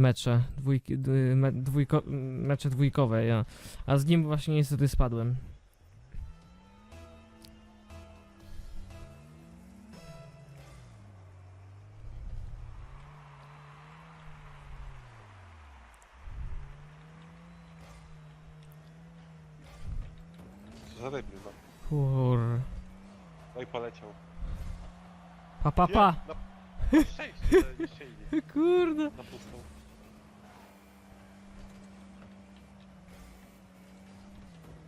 mecze, dwójki, me, dwójko, mecze dwójkowe, ja. A z nim właśnie niestety spadłem. No. Kur... No i poleciał. Pa, pa, pa! Na, na szczęście, że nie ścieli. Kurde! Na pustą.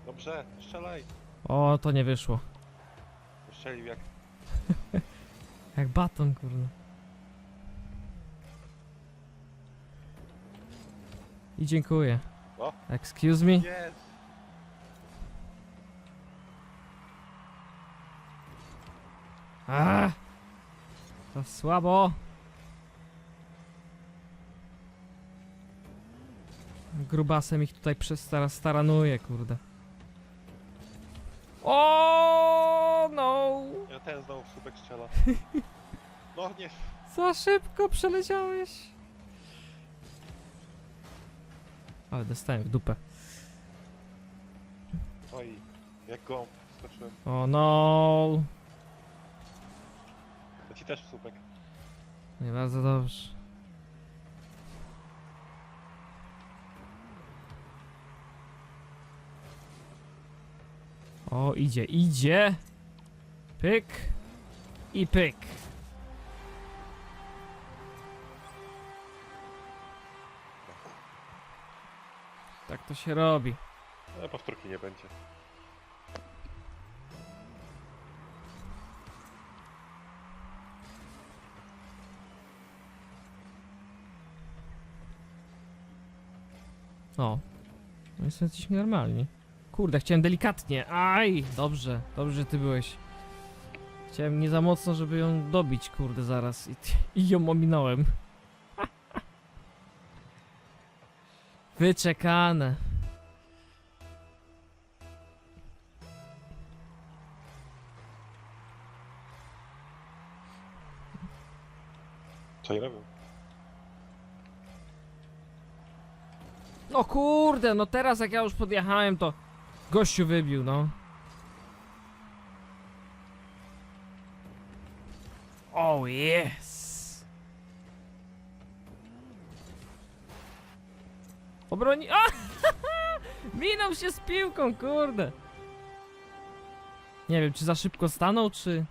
Dobrze, strzelaj. O, to nie wyszło. Strzelił jak... Jak baton, kurde. I dziękuję. Excuse me? Jest! A! To słabo. Grubasem ich tutaj przestara staranuje, kurde. O no! Ja ten znowu w słupek strzela. No nie, Za szybko przeleciałeś. Ale dostałem w dupę. oj, jak gąb skoczyłem. O no! To ci też w słupek. Nie bardzo dobrze. O, idzie, idzie. Pyk. I pyk. Tak to się robi. Ale powtórki nie będzie. O. No jesteśmy normalni. Kurde, chciałem delikatnie. Aj! Dobrze, dobrze, że ty byłeś. Chciałem nie za mocno, żeby ją dobić, kurde, zaraz. I, i ją ominąłem. Wyczekane. Co nie robią? No kurde, no teraz jak ja już podjechałem, to gościu wybił, no. Oh yes. Obroni... A! Minął się z piłką, kurde. Nie wiem, czy za szybko stanął, czy...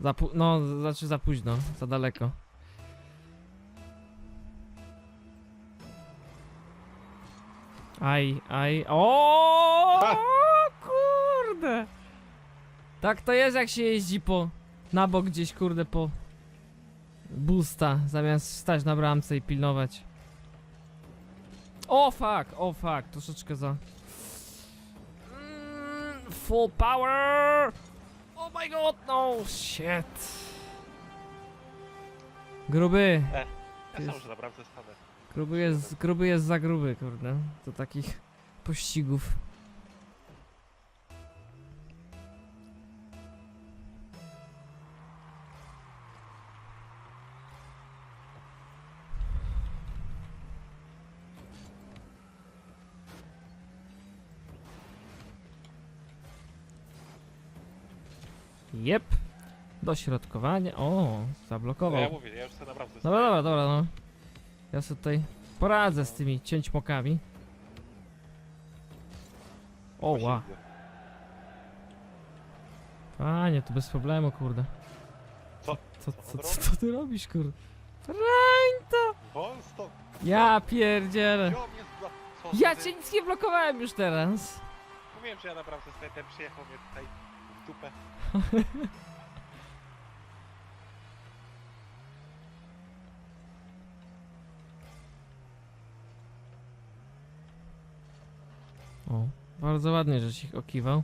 Za no, znaczy za późno, za daleko. Aj, aj. O, Ha! kurde. Tak to jest jak się jeździ po na bok gdzieś kurde po busta zamiast stać na bramce i pilnować. O fuck, o fuck, troszeczkę za mm, full power. Oh my god, no shit. Gruby. Ja Jest- sam już na bramce stanę. Gruby jest, gruby jest za gruby, kurde. Do takich pościgów. Jep. Dośrodkowanie. O, No zablokował. ja mówię, ja już chcę na bramce Dobra, dobra, dobra, no. Ja sobie tutaj poradzę z tymi cięćmokami. O, Właśnie ła. widzę. Panie, to bez problemu, kurde. Co? Co, Co co, co, ty robisz, kurde? Wąs to... Ja pierdzielę. Wziął mnie z bla... Co Ja ty? cię nic nie blokowałem już teraz. Mówiłem, że ja na bramce stoję, ten przyjechał mnie tutaj w dupę. O, bardzo ładnie, żeś ich okiwał.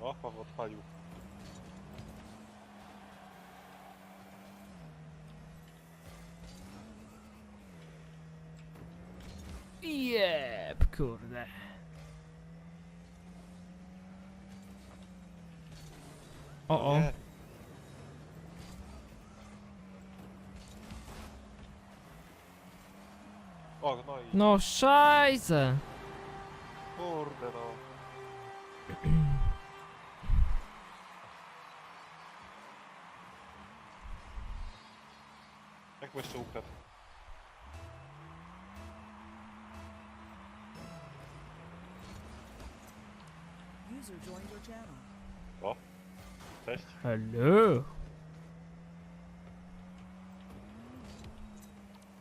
O, Paweł odpalił. Jeb, kurde. O, o. Nie. No szajse! kurde no. Jak mu jeszcze ukradł? User joined your channel. O, cześć. Hello!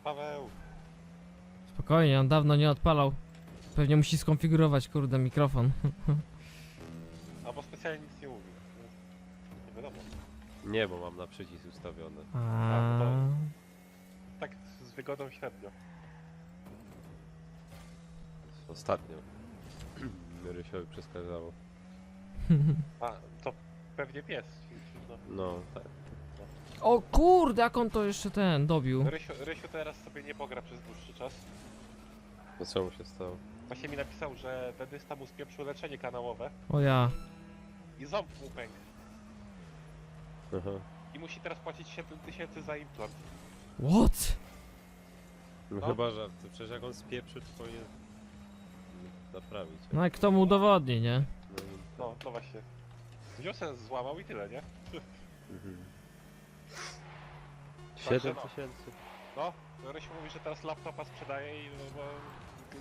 Paweł. Spokojnie, on dawno nie odpalał. Pewnie musi skonfigurować, kurde, mikrofon. Albo specjalnie nic nie mówił. Nie wiadomo. Nie, bo mam na przycisk ustawiony. A... Tak z wygodą średnio. Ostatnio. Rysiowi przeszkadzało. A, to pewnie pies. No. No, tak. O kurde, jak on to jeszcze ten dobił. Rysiu, Rysiu teraz sobie nie pogra przez dłuższy czas. No co mu się stało? Właśnie mi napisał, że dedysta mu spieprzył leczenie kanałowe O ja. i ząb mu pękł. Aha. I musi teraz płacić 7 tysięcy za implant. What? No, No. chyba żart. Przecież jak on spieprzy, to powinien naprawić. No i kto mu udowodni, nie? No, No, no właśnie. Wziął se złamał i tyle, nie? Mhm. Także 7 no. tysięcy. No, Rysiu mówi, że teraz laptopa sprzedaje i no, bo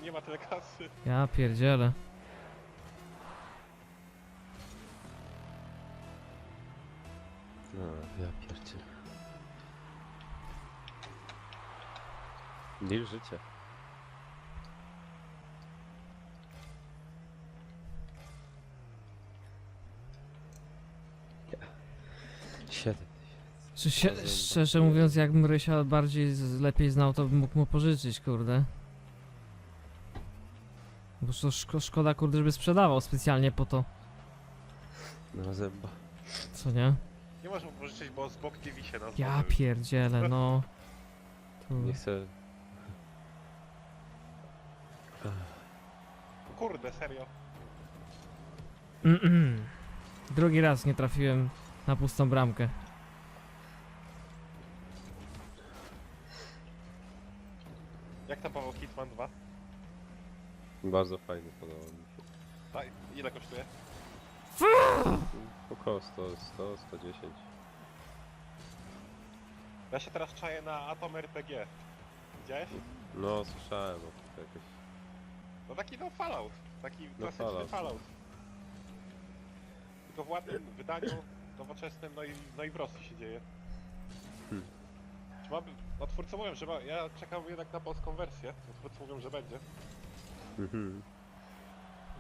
nie ma tyle kasy. Ja pierdzielę. No, ja pierdzie. Deal życia. Siedem Czy się, szczerze mówiąc, jakbym Rysia bardziej z, lepiej znał, to bym mógł mu pożyczyć, kurde. Bo to szko, szkoda, kurde, żeby sprzedawał specjalnie po to, Na zęba. co nie? Nie można mu pożyczyć, bo z bok TV się nas Ja pierdzielę, no. Tu. Nie chcę. Kurde, serio. Mm-mm. Drugi raz nie trafiłem na pustą bramkę. Jak tam Paweł Hitman 2? Bardzo fajny, podoba mi się. Ile kosztuje? Około 100, 100, 110. Ja się teraz czaję na Atom RPG. Widziałeś? No, słyszałem o tym jakoś. No taki no Fallout. Taki klasyczny Fallout. Fallout. Tylko w ładnym wydaniu, nowoczesnym, no i, no i w Rosji się dzieje. Hmm. Czy no twórcy mówią, że ma, ja czekam jednak na polską wersję. No twórcy mówią, że będzie. Mhm.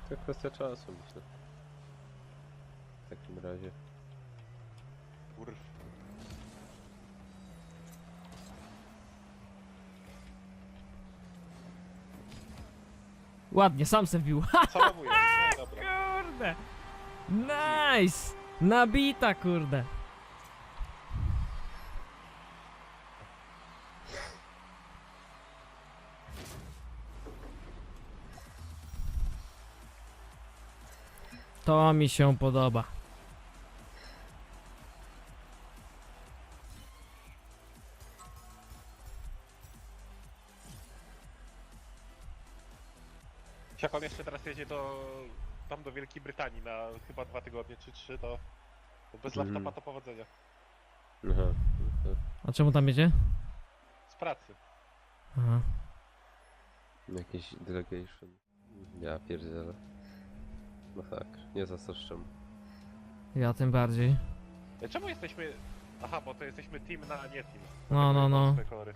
To kwestia czasu, myślę. W takim razie. Kurw. Ładnie, sam se wbił. Co mówię? No dobra. Kurde! Nice! Nabita, kurde! To mi się podoba. Jak on jeszcze teraz jedzie do, tam do Wielkiej Brytanii na chyba dwa tygodnie czy trzy, to, to bez Mhm. laptopa to powodzenia. Aha. no A czemu tam jedzie? Z pracy. Aha. to Jakiś delegation. Ja pierdzielę. No tak, nie zazdroszczę. Ja tym bardziej. E, Czemu jesteśmy... Aha, bo to jesteśmy team na nie team. No, no, no. Kolory.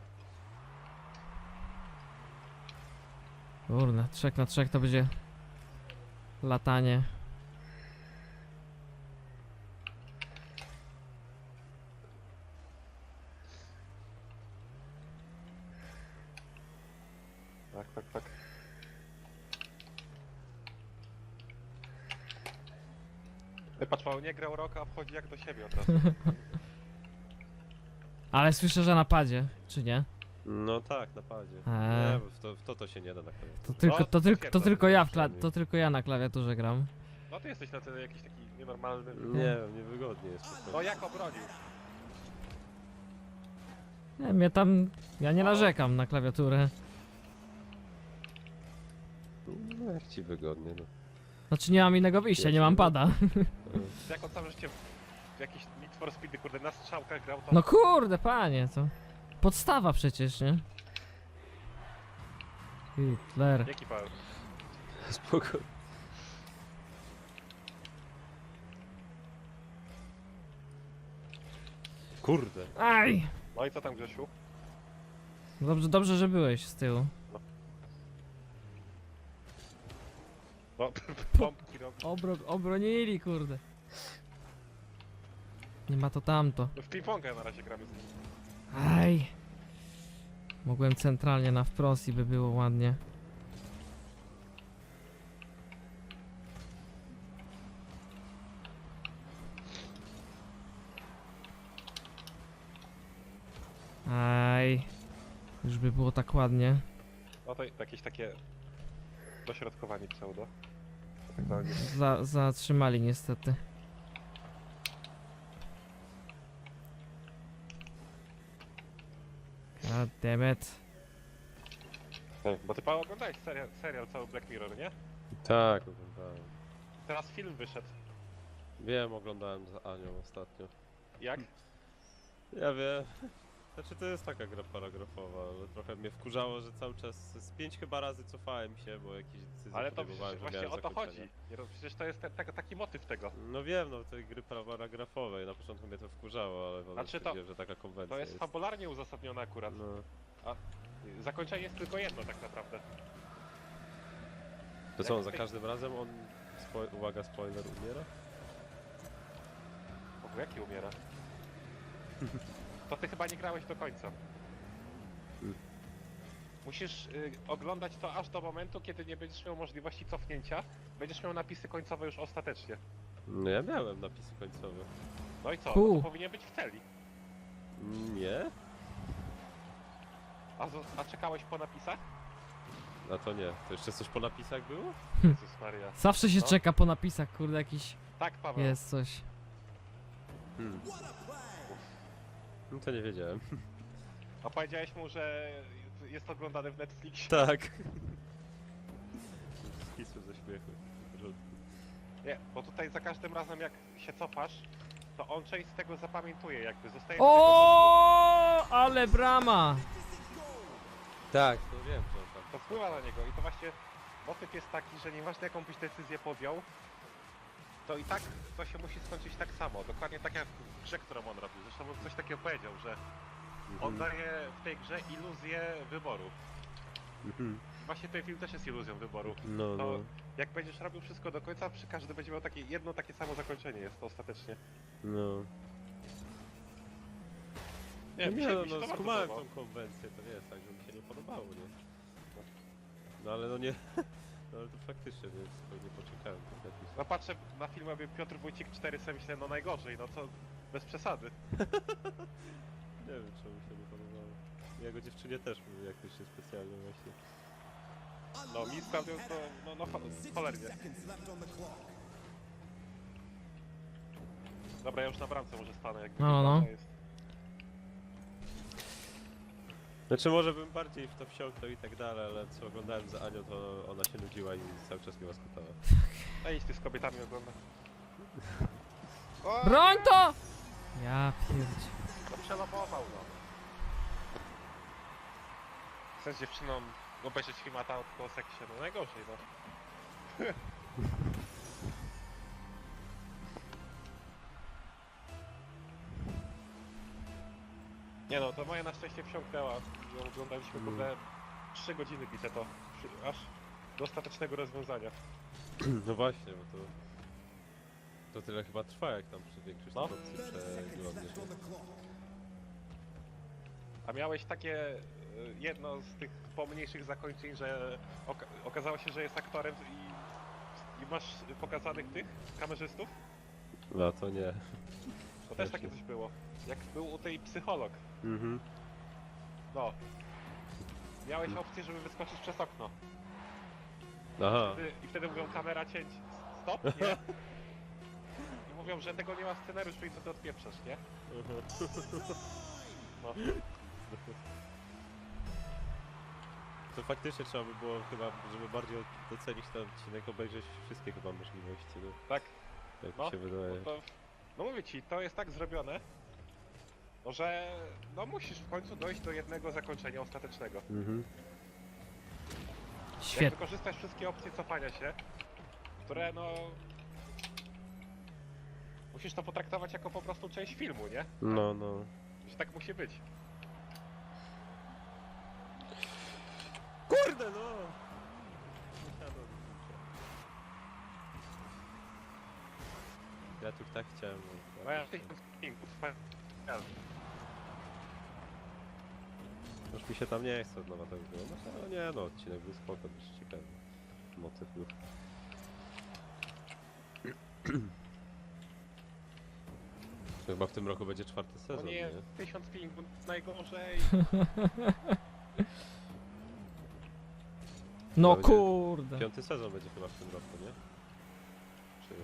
Kurde, trzech na trzech to będzie latanie. Tak, tak, tak. Patrz, Paweł nie grał rok, a wchodzi jak do siebie od razu. Ale słyszę, że na padzie, czy nie? No tak, na padzie. Eee. Nie, w to, w to to się nie da na koniec. To tylko, No, to, tylko, to tylko ja w kla- to tylko ja na klawiaturze gram. No ty jesteś na tyle jakiś taki nienormalnym. Nie wiem, niewygodnie jest po No prostu. jak obronił? Nie, mnie tam... Ja nie narzekam na klawiaturę. No jak ci wygodnie, no. Znaczy nie mam innego wyjścia, nie mam pada. Jak on całe życie w jakieś Need for Speedy, kurde, na strzałkach grał, to... No kurde, panie, to... Podstawa przecież, nie? Hitler. Jaki Paweł? Spoko. Kurde. Aj! No i co tam Grzesiu? Dobrze, dobrze, że byłeś z tyłu. No, pompki robią. Obro obronili, kurde. Nie ma to tamto. No w ping-ponga na razie gramy z nim. Aj! Mogłem centralnie na wprost i by było ładnie. Aj. Już by było tak ładnie. No to jakieś takie dośrodkowanie pseudo. Tak dalej. Za zatrzymali niestety. God damn it. Tak, bo ty Paweł oglądałeś serial, serial cały Black Mirror, nie? Tak, oglądałem. Teraz film wyszedł. Wiem, oglądałem z Anią ostatnio. Jak? Ja wiem. Znaczy to jest taka gra paragrafowa, ale trochę mnie wkurzało, że cały czas z pięć chyba razy cofałem się, bo jakieś decyzje Ale to podejmowałem, przecież że właśnie miałem o to chodzi. Przecież to jest te, te, taki motyw tego. No wiem, no tej gry paragrafowej, na początku mnie to wkurzało, ale potem Znaczy to- stwierdziłem, że taka konwencja To jest fabularnie uzasadnione akurat. No. Zakończenie jest tylko jedno tak naprawdę. To co, Jak za każdym razem on, spo... uwaga, spoiler, umiera? O, jaki umiera? To ty chyba nie grałeś do końca. Hmm. Musisz y, oglądać to aż do momentu, kiedy nie będziesz miał możliwości cofnięcia. Będziesz miał napisy końcowe już ostatecznie. No ja miałem napisy końcowe. No i co? No to powinien być w celi. Nie? A, zo- a czekałeś po napisach? A to nie. To jeszcze coś po napisach było? Jezus Maria. Zawsze się No. czeka po napisach, kurde, jakiś Tak, Paweł. jest coś. Hmm. No to nie wiedziałem. A powiedziałeś mu, że jest oglądany w Netflixie? Tak. Skisły ze śmiechu. Nie, bo tutaj za każdym razem jak się cofasz, to on część z tego zapamiętuje, jakby zostaje... O, ale brama! Tak, to wiem, że on tam. To wpływa na niego i to właśnie motyw jest taki, że nieważne jaką byś decyzję podjął, to i tak to się musi skończyć tak samo. Dokładnie tak jak w grze, którą on robił. Zresztą on coś takiego powiedział, że on Mhm. daje w tej grze iluzję wyboru. Mhm. Właśnie ten film też jest iluzją wyboru. No, To no. jak będziesz robił wszystko do końca, przy każdy będzie miał takie jedno takie samo zakończenie jest to ostatecznie. No. Nie, Nie, mi się- no, mi się to no bardzo skumałem podobało. tą konwencję, to nie jest tak, że mi się nie podobało, nie? No ale no nie... No ale to faktycznie, więc pewnie poczekałem trochę. No patrzę na film, jakby Piotr Wójcik 4 sobie myślę, no najgorzej, no co, bez przesady. Nie wiem, czemu się nie podobało. Jego dziewczynie też mówię jakoś niespecjalnie właśnie. No mi sprawił to, no, no cho- cholernie. Dobra, ja już na bramce może stanę, jak No, no. jest. Znaczy może bym bardziej w to wsiąknął i tak dalej, ale co oglądałem za Anią, to ona się nudziła i cały czas mnie łaskotała. A idź ty z kobietami ogląda. O, Broń to! Ja pierdzie. no przelobował, no. Chcesz dziewczyną obejrzeć filmata o seksie, no najgorzej, no. Nie no, to moja na szczęście wsiąknęła. Ją oglądaliśmy Mm. kurde 3 godziny bite to. Przy- Aż do ostatecznego rozwiązania. No właśnie, bo to... To tyle chyba trwa, jak tam przy większość No. opcji. A miałeś takie y, jedno z tych pomniejszych zakończeń, że oka okazało się, że jest aktorem i, i masz pokazanych tych kamerzystów? No to nie. To też takie coś było. Jak był u tej psycholog. Mhm. No. Miałeś opcję, żeby wyskoczyć przez okno. Aha. Wtedy, I wtedy mówią kamera cięć. Stop? Nie? mówią, że tego nie ma w scenariuszu i co ty odpieprzasz, nie? No. To faktycznie trzeba by było chyba, żeby bardziej docenić ten odcinek, obejrzeć wszystkie chyba możliwości, no. Tak, Jak No, mi się wydaje. no to... No mówię ci, to jest tak zrobione, no że... No musisz w końcu dojść do jednego zakończenia ostatecznego. Mhm. Jak Świetnie. wykorzystasz wszystkie opcje cofania się, które no... Musisz to potraktować jako po prostu część filmu, nie? No, no. Że tak musi być. Kurde no! Ja tu tak chciałem. No ja tysiąc filmów, Już mi się tam nie chce od nowa tak było. No nie no, odcinek był spoko, też ciekawy. Motyw był. Chyba w tym roku będzie czwarty No sezon, nie, nie? tysiąc filmów najgorzej. No będzie- kurde. Piąty sezon będzie chyba w tym roku, nie? Czy...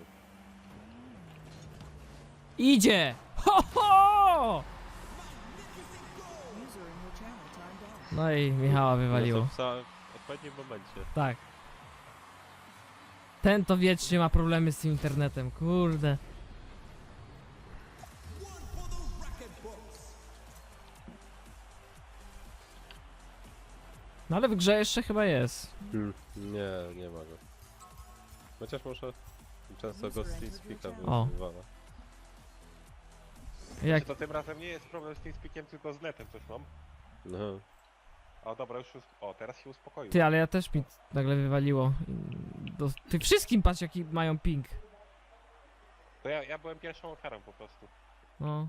Idzie! Ho, ho! No i Michała wywaliło. W odpowiednim momencie. Tak. Ten to wiecznie ma problemy z tym internetem, kurde. No ale w grze jeszcze chyba jest. Hmm. Nie, nie ma go. Chociaż może często go z TeamSpeaka O. wywala. Jak... To tym razem nie jest problem z TeamSpeakiem, tylko z netem coś mam? No. O dobra, już us- O, teraz się uspokoił. Ty, ale ja też mi nagle wywaliło. Do... Ty wszystkim patrz jaki mają ping. To ja, ja byłem pierwszą ofiarą po prostu. No.